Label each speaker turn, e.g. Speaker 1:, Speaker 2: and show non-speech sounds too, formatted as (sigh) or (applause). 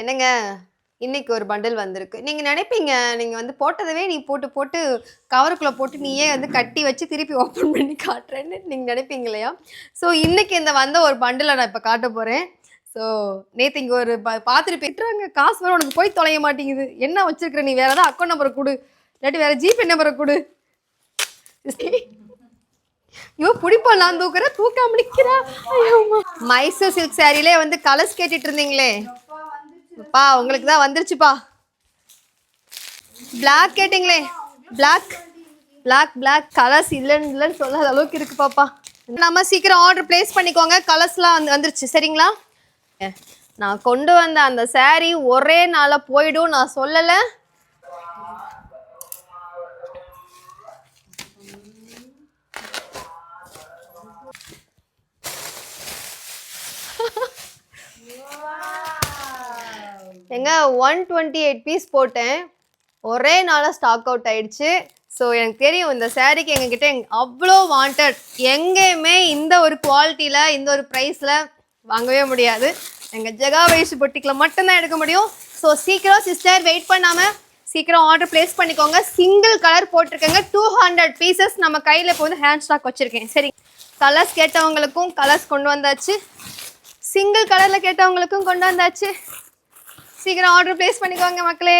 Speaker 1: என்னங்க? இன்னைக்கு ஒரு பண்டில் வந்திருக்கு. நீங்க நினைப்பீங்க நீங்க வந்து போட்டதவே நீ போட்டு போட்டு கவருக்குள்ள போட்டு நீயே வந்து கட்டி வச்சு திருப்பி ஓப்பன் பண்ணி காட்டுறேன்னு நீங்க நினைப்பீங்க இல்லையா? ஸோ இன்னைக்கு இந்த வந்த ஒரு பண்டிலை நான் இப்போ காட்ட போறேன். ஸோ நேற்று இங்கே ஒரு ப பார்த்துட்டு பெற்றாங்க காசு வர உனக்கு போய் தொலைய மாட்டேங்குது. என்ன வச்சுருக்குற நீ? வேறு ஏதாவது அக்கௌண்ட் நம்பரை கொடு. இல்லாட்டி வேறு ஜிபே நம்பரை கொடு. ஐயோ பிடிப்போம் நான் தூக்குறேன். தூக்காம நிக்கிறா. ஐயோ மைசூர் சில்க் சாரிலே வந்து கலர்ஸ் கேட்டுட்டு இருந்தீங்களே. பா உங்களுக்கு தான் வந்துருச்சுப்பா. பிளாக் கேட்டிங்களே. பிளாக் பிளாக் பிளாக் கலர்ஸ் இல்லைன்னு இல்லைன்னு சொல்லாத அளவுக்கு இருக்கு பாப்பா. நம்ம சீக்கிரம் ஆர்டர் ப்ளேஸ் பண்ணிக்கோங்க. கலர்ஸ்லாம் வந்து வந்துருச்சு. சரிங்களா? நான் கொண்டு வந்த அந்த saree ஒரே நாளில் போயிடும். நான் சொல்லலை. (laughs) எங்க ஒன் டுவெண்ட்டி எயிட் பீஸ் போட்டேன். ஒரே நாளாக ஸ்டாக் அவுட் ஆயிடுச்சு. ஸோ எனக்கு தெரியும் இந்த சாரீக்கு எங்ககிட்ட எங் அவ்வளோ வாண்டட் எங்கேயுமே இந்த ஒரு குவாலிட்டியில் இந்த ஒரு ப்ரைஸில் வாங்கவே முடியாது. எங்கள் ஜெகா வயசு பொட்டிக்கில் மட்டும்தான் எடுக்க முடியும். ஸோ சீக்கிரம் சிஸ்டர் வெயிட் பண்ணாமல் சீக்கிரம் ஆர்டர் ப்ளேஸ் பண்ணிக்கோங்க. சிங்கிள் கலர் போட்டிருக்கேங்க. டூ ஹண்ட்ரட் பீசஸ் நம்ம கையில் இப்போ வந்து ஹேண்ட் ஸ்டாக் வச்சுருக்கேன். சரி கலர்ஸ் கேட்டவங்களுக்கும் கலர்ஸ் கொண்டு வந்தாச்சு. சிங்கிள் கலரில் கேட்டவங்களுக்கும் கொண்டு வந்தாச்சு. சீக்கிரம் ஆர்டர் ப்ளேஸ் பண்ணிக்கோங்க மக்களே.